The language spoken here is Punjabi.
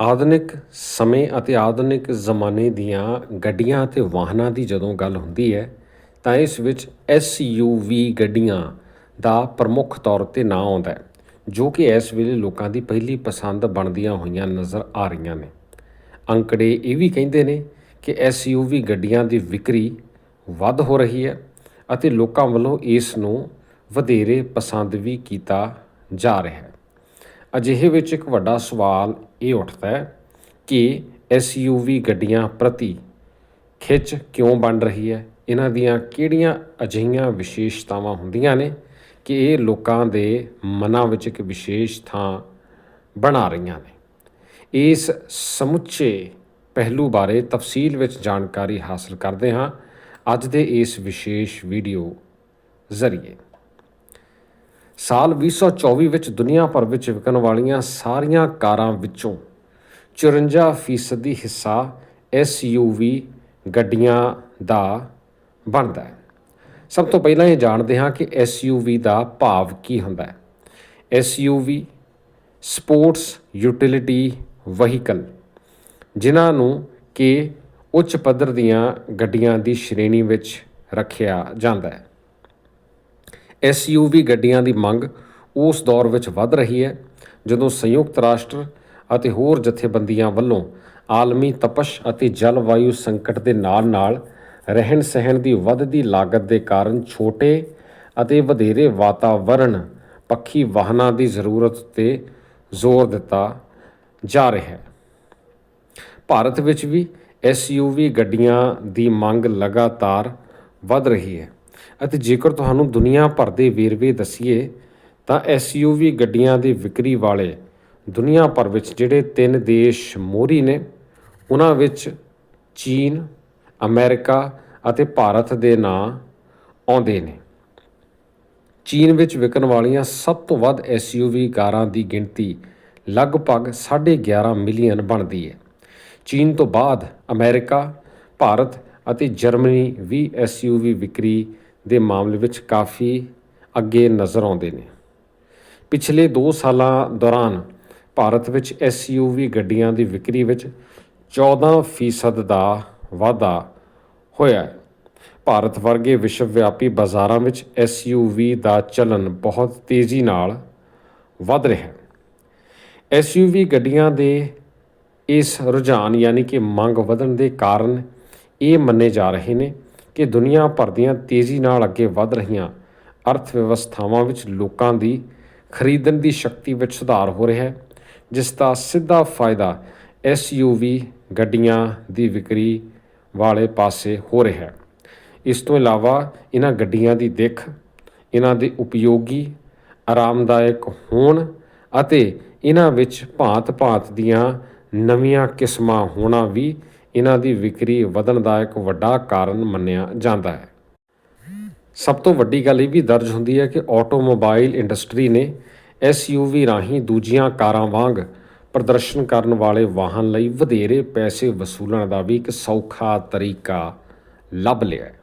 ਆਧੁਨਿਕ ਸਮੇਂ ਅਤੇ ਆਧੁਨਿਕ ਜ਼ਮਾਨੇ ਦੀਆਂ ਗੱਡੀਆਂ ਅਤੇ ਵਾਹਨਾਂ ਦੀ ਜਦੋਂ ਗੱਲ ਹੁੰਦੀ ਹੈ, ਤਾਂ ਇਸ ਵਿੱਚ SUV ਗੱਡੀਆਂ ਦਾ ਪ੍ਰਮੁੱਖ ਤੌਰ ਤੇ ਨਾਂ ਆਉਂਦਾ ਹੈ, ਜੋ ਕਿ ਇਸ ਵੇਲੇ ਲੋਕਾਂ ਦੀ ਪਹਿਲੀ ਪਸੰਦ ਬਣਦੀਆਂ ਹੋਈਆਂ ਨਜ਼ਰ ਆ ਰਹੀਆਂ ਨੇ। ਅੰਕੜੇ ਇਹ ਵੀ ਕਹਿੰਦੇ ਨੇ ਕਿ SUV ਗੱਡੀਆਂ ਦੀ ਵਿਕਰੀ ਵੱਧ ਹੋ ਰਹੀ ਹੈ ਅਤੇ ਲੋਕਾਂ ਵੱਲੋਂ ਇਸ ਨੂੰ ਵਧੇਰੇ ਪਸੰਦ ਵੀ ਕੀਤਾ ਜਾ ਰਿਹਾ ਹੈ। ਅਜਿਹੇ ਵਿੱਚ ਇੱਕ ਵੱਡਾ ਸਵਾਲ ਇਹ ਉੱਠਦਾ ਹੈ ਕਿ SUV ਗੱਡੀਆਂ ਪ੍ਰਤੀ ਖਿੱਚ ਕਿਉਂ ਬਣ ਰਹੀ ਹੈ? ਇਹਨਾਂ ਦੀਆਂ ਕਿਹੜੀਆਂ ਅਜਿਹੀਆਂ ਵਿਸ਼ੇਸ਼ਤਾਵਾਂ ਹੁੰਦੀਆਂ ਨੇ ਕਿ ਇਹ ਲੋਕਾਂ ਦੇ ਮਨਾਂ ਵਿੱਚ ਇੱਕ ਵਿਸ਼ੇਸ਼ ਥਾਂ ਬਣਾ ਰਹੀਆਂ ਨੇ? ਇਸ ਸਮੁੱਚੇ ਪਹਿਲੂ ਬਾਰੇ ਤਫਸੀਲ ਵਿੱਚ ਜਾਣਕਾਰੀ ਹਾਸਲ ਕਰਦੇ ਹਾਂ ਅੱਜ ਦੇ ਇਸ ਵਿਸ਼ੇਸ਼ ਵੀਡੀਓ ਜ਼ਰੀਏ। ਸਾਲ 2024 ਵਿੱਚ ਦੁਨੀਆ ਭਰ ਵਿੱਚ ਵਿਕਣ ਵਾਲੀਆਂ ਸਾਰੀਆਂ ਕਾਰਾਂ ਵਿੱਚੋਂ 54% ਦੀ ਹਿੱਸਾ SUV ਗੱਡੀਆਂ ਦਾ ਬਣਦਾ ਹੈ। ਸਭ ਤੋਂ ਪਹਿਲਾਂ ਇਹ ਜਾਣਦੇ ਹਾਂ ਕਿ SUV ਦਾ ਭਾਵ ਕੀ ਹੁੰਦਾ ਹੈ। SUV ਸਪੋਰਟਸ ਯੂਟਿਲਿਟੀ ਵਹੀਕਲ, ਜਿਨ੍ਹਾਂ ਨੂੰ ਕਿ ਉੱਚ ਪੱਧਰ ਦੀਆਂ ਗੱਡੀਆਂ ਦੀ ਸ਼੍ਰੇਣੀ ਵਿੱਚ ਰੱਖਿਆ ਜਾਂਦਾ ਹੈ। SUV ਗੱਡੀਆਂ ਦੀ ਮੰਗ ਉਸ ਦੌਰ ਵਿੱਚ ਵੱਧ ਰਹੀ ਹੈ, ਜਦੋਂ ਸੰਯੁਕਤ ਰਾਸ਼ਟਰ ਅਤੇ ਹੋਰ ਜਥੇਬੰਦੀਆਂ ਵੱਲੋਂ ਆਲਮੀ ਤਪਸ਼ ਅਤੇ ਜਲਵਾਯੂ ਸੰਕਟ ਦੇ ਨਾਲ-ਨਾਲ ਰਹਿਣ ਸਹਿਣ ਦੀ ਵੱਧਦੀ ਲਾਗਤ ਦੇ ਕਾਰਨ ਛੋਟੇ ਅਤੇ ਵਧੇਰੇ ਵਾਤਾਵਰਣ ਪੱਖੀ ਵਾਹਨਾਂ ਦੀ ਜ਼ਰੂਰਤ ਤੇ ਜ਼ੋਰ ਦਿੱਤਾ ਜਾ ਰਿਹਾ ਹੈ। ਭਾਰਤ ਵਿੱਚ ਵੀ SUV ਗੱਡੀਆਂ ਦੀ ਮੰਗ ਲਗਾਤਾਰ ਵੱਧ ਰਹੀ ਹੈ। ਅਤੇ ਜੇਕਰ ਤੁਹਾਨੂੰ ਦੁਨੀਆ ਭਰ ਦੇ ਵੇਰਵੇ ਦਸੀਏ, ਤਾਂ SUV ਗੱਡੀਆਂ ਦੀ ਵਿਕਰੀ ਵਾਲੇ ਦੁਨੀਆ ਭਰ ਵਿੱਚ ਜਿਹੜੇ ਤਿੰਨ ਦੇਸ਼ ਮੋਹਰੀ ਨੇ, ਉਹਨਾਂ ਵਿੱਚ ਚੀਨ, ਅਮਰੀਕਾ ਅਤੇ ਭਾਰਤ ਦੇ ਨਾਂ ਆਉਂਦੇ ਨੇ। ਚੀਨ ਵਿੱਚ ਵਿਕਣ ਵਾਲੀਆਂ ਸਭ ਤੋਂ ਵੱਧ SUV ਕਾਰਾਂ ਦੀ ਗਿਣਤੀ ਲਗਭਗ 11.5 ਮਿਲੀਅਨ ਬਣਦੀ ਹੈ। ਚੀਨ ਤੋਂ ਬਾਅਦ ਅਮਰੀਕਾ, ਭਾਰਤ ਅਤੇ ਜਰਮਨੀ ਵੀ SUV ਵਿਕਰੀ ਦੇ ਮਾਮਲੇ ਵਿੱਚ ਕਾਫੀ ਅੱਗੇ ਨਜ਼ਰ ਆਉਂਦੇ ਨੇ। ਪਿਛਲੇ 2 ਸਾਲਾਂ ਦੌਰਾਨ ਭਾਰਤ ਵਿੱਚ SUV ਗੱਡੀਆਂ ਦੀ ਵਿਕਰੀ ਵਿੱਚ 14% ਦਾ ਵਾਧਾ ਹੋਇਆ ਹੈ। ਭਾਰਤ ਵਰਗੇ ਵਿਸ਼ਵ ਵਿਆਪੀ ਬਾਜ਼ਾਰਾਂ ਵਿੱਚ SUV ਦਾ ਚੱਲਣ ਬਹੁਤ ਤੇਜ਼ੀ ਨਾਲ ਵੱਧ ਰਿਹਾ ਹੈ। SUV ਗੱਡੀਆਂ ਦੇ ਇਸ ਰੁਝਾਨ ਯਾਨੀ ਕਿ ਮੰਗ ਵਧਣ ਦੇ ਕਾਰਨ ਇਹ ਮੰਨੇ ਜਾ ਰਹੇ ਨੇ ਕਿ ਦੁਨੀਆ ਭਰ ਦੀਆਂ ਤੇਜ਼ੀ ਨਾਲ ਅੱਗੇ ਵੱਧ ਰਹੀਆਂ ਅਰਥ ਵਿਵਸਥਾਵਾਂ ਵਿੱਚ ਲੋਕਾਂ ਦੀ ਖਰੀਦਣ ਦੀ ਸ਼ਕਤੀ ਵਿੱਚ ਸੁਧਾਰ ਹੋ ਰਿਹਾ ਹੈ, ਜਿਸ ਦਾ ਸਿੱਧਾ ਫਾਇਦਾ SUV ਗੱਡੀਆਂ ਦੀ ਵਿਕਰੀ ਵਾਲੇ ਪਾਸੇ ਹੋ ਰਿਹਾ ਹੈ। ਇਸ ਤੋਂ ਇਲਾਵਾ ਇਹਨਾਂ ਗੱਡੀਆਂ ਦੀ ਦਿੱਖ, ਇਹਨਾਂ ਦੇ ਉਪਯੋਗੀ, ਆਰਾਮਦਾਇਕ ਹੋਣ ਅਤੇ ਇਹਨਾਂ ਵਿੱਚ ਭਾਂਤ-ਭਾਂਤ ਦੀਆਂ ਨਵੀਆਂ ਕਿਸਮਾਂ ਹੋਣਾ ਵੀ ਇਹਨਾਂ ਦੀ ਵਿਕਰੀ ਵਧਣ ਦਾ ਇੱਕ ਵੱਡਾ ਕਾਰਨ ਮੰਨਿਆ ਜਾਂਦਾ ਹੈ। ਸਭ ਤੋਂ ਵੱਡੀ ਗੱਲ ਇਹ ਵੀ ਦਰਜ ਹੁੰਦੀ ਹੈ ਕਿ ਆਟੋਮੋਬਾਈਲ ਇੰਡਸਟਰੀ ਨੇ SUV ਰਾਹੀਂ ਦੂਜੀਆਂ ਕਾਰਾਂ ਵਾਂਗ ਪ੍ਰਦਰਸ਼ਨ ਕਰਨ ਵਾਲੇ ਵਾਹਨ ਲਈ ਵਧੇਰੇ ਪੈਸੇ ਵਸੂਲਣ ਦਾ ਵੀ ਇੱਕ ਸੌਖਾ ਤਰੀਕਾ ਲੱਭ ਲਿਆ ਹੈ।